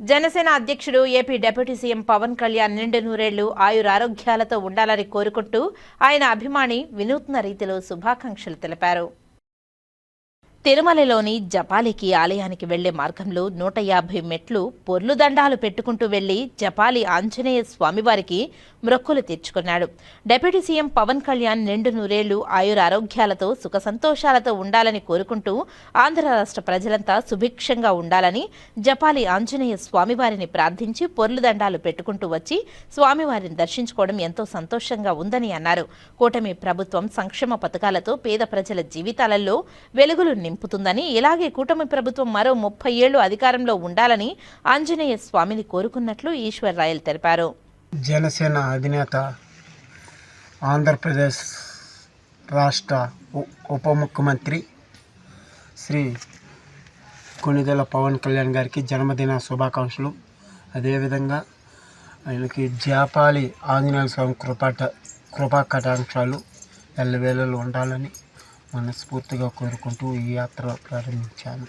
జనసేన అధ్యక్షుడు AP deputy CM Pawan Kalyan నిండు నూరేళ్ళు ఆయురారోగ్యాలతో ఉండాలని కోరుకుంటూ ఆయన అభిమాని వినూత్న రీతిలో శుభాకాంక్షలు తెలిపారు. తిరుమలలోని జపాలికి ఆలయానికి వెళ్ళే మార్గంలో నూట యాభై మెట్లు పొర్లు దండాలు పెట్టుకుంటూ వెళ్ళి జపాలి ఆంజనేయ స్వామివారికి మొక్కులు తీర్చుకున్నాడు. డిప్యూటీ సీఎం పవన్ కళ్యాణ్ నిండు నూరేళ్ళు ఆయుర ఆరోగ్యాలతో సుఖ సంతోషాలతో ఉండాలని కోరుకుంటూ ఆంధ్ర రాష్ట్ర ప్రజలంతా సుభిక్షంగా ఉండాలని జపాలి ఆంజనేయ స్వామివారిని ప్రార్థించి పొర్లు దండాలు పెట్టుకుంటూ వచ్చి స్వామివారిని దర్శించుకోవడం ఎంతో సంతోషంగా ఉందని అన్నారు. కూటమి ప్రభుత్వం సంక్షేమ పథకాలతో పేద ప్రజల జీవితాలలో వెలుగులు నింపుతుందని ఇలాగే కూటమి ప్రభుత్వం మరో ముప్పై ఏళ్ళు అధికారంలో ఉండాలని ఆంజనేయ స్వామిని కోరుకున్నట్లు ఈశ్వర్ రాయల్ తెలిపారు. జనసేన అధినేత ఆంధ్రప్రదేశ్ రాష్ట్ర ఉప ముఖ్యమంత్రి శ్రీ కొనిదెల పవన్ కళ్యాణ్ గారికి జన్మదిన శుభాకాంక్షలు. అదేవిధంగా ఆయనకి జాపాలి ఆంజనేయ స్వామి కృపాట కృపా కటాక్షాలు ఎల్లవేళలు ఉండాలని మనస్ఫూర్తిగా కోరుకుంటూ ఈ యాత్ర ప్రారంభించాను.